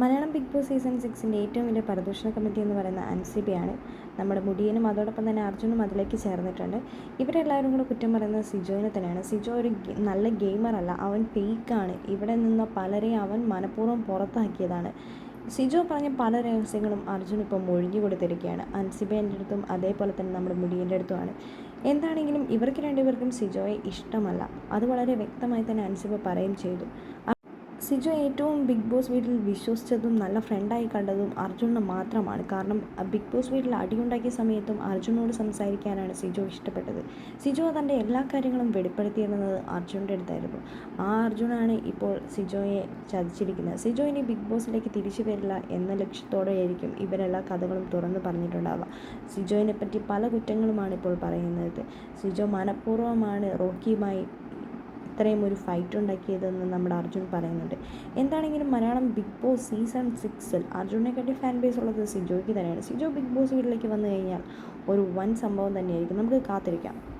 Malayalam Big Boss season സിക്സിന്റെ ഏറ്റവും വലിയ പ്രദൂഷണ കമ്മിറ്റി എന്ന് പറയുന്ന അൻസിബയാണ് നമ്മുടെ മുടിയനും അതോടൊപ്പം തന്നെ അർജുനും അതിലേക്ക് ചേർന്നിട്ടുണ്ട്. ഇവരെല്ലാവരും കൂടെ കുറ്റം പറയുന്നത് സിജോയിനെ തന്നെയാണ്. സിജോ ഒരു നല്ല ഗെയിമറല്ല അവൻ ഫേക്കാണ്. ഇവിടെ നിന്ന് പലരെയും അവൻ മനഃപൂർവം പുറത്താക്കിയതാണ്. സിജോ പറഞ്ഞ പല രഹസ്യങ്ങളും അർജുൻ ഇപ്പോൾ മൊഴിഞ്ഞു കൊടുത്തിരിക്കുകയാണ്. അൻസിബേന്റെ അടുത്തും അതേപോലെ തന്നെ നമ്മുടെ മുടിയന്റെ അടുത്തുമാണ്. എന്താണെങ്കിലും ഇവർക്ക് രണ്ടുപേർക്കും സിജോയെ ഇഷ്ടമല്ല. അത് വളരെ വ്യക്തമായി തന്നെ അൻസിബ പറയുകയും ചെയ്തു. സിജോ ഏറ്റവും ബിഗ് ബോസ് വീട്ടിൽ വിശ്വസിച്ചതും നല്ല ഫ്രണ്ടായി കണ്ടതും അർജുനെ മാത്രമാണ്. കാരണം ബിഗ് ബോസ് വീട്ടിൽ അടിയുണ്ടാക്കിയ സമയത്തും അർജുനോട് സംസാരിക്കാനാണ് സിജു ഇഷ്ടപ്പെട്ടത്. സിജു തന്റെ എല്ലാ കാര്യങ്ങളും വെളിപ്പെടുത്തിയിരുന്നത് അർജുന്റെ അടുത്തായിരുന്നു. ആ അർജുനാണ് ഇപ്പോൾ സിജോയെ ചതിച്ചിരിക്കുന്നത്. സിജോ ഇനി ബിഗ് ബോസിലേക്ക് തിരിച്ചു വരില്ല എന്ന ലക്ഷ്യത്തോടെയായിരിക്കും ഇവരെല്ലാ കഥകളും തുറന്നു പറഞ്ഞിട്ടുണ്ടാവുക. സിജോയിനെ പറ്റി പല കുറ്റങ്ങളുമാണ് ഇപ്പോൾ പറയുന്നത്. സിജോ മനഃപൂർവമാണ് റോക്കിയുമായി ഇത്രയും ഒരു ഫൈറ്റ് ഉണ്ടാക്കിയതെന്ന് നമ്മുടെ അർജുൻ പറയുന്നുണ്ട്. എന്താണെങ്കിലും മലയാളം ബിഗ് ബോസ് സീസൺ സിക്സിൽ അർജുനെക്കാട്ടി ഫാൻ ബേസ് ഉള്ളത് സിജോയ്ക്ക് തന്നെയാണ്. സിജോ ബിഗ് ബോസ് വീട്ടിലേക്ക് വന്നു കഴിഞ്ഞാൽ ഒരു വൻ സംഭവം തന്നെയായിരിക്കും. നമുക്ക് കാത്തിരിക്കാം.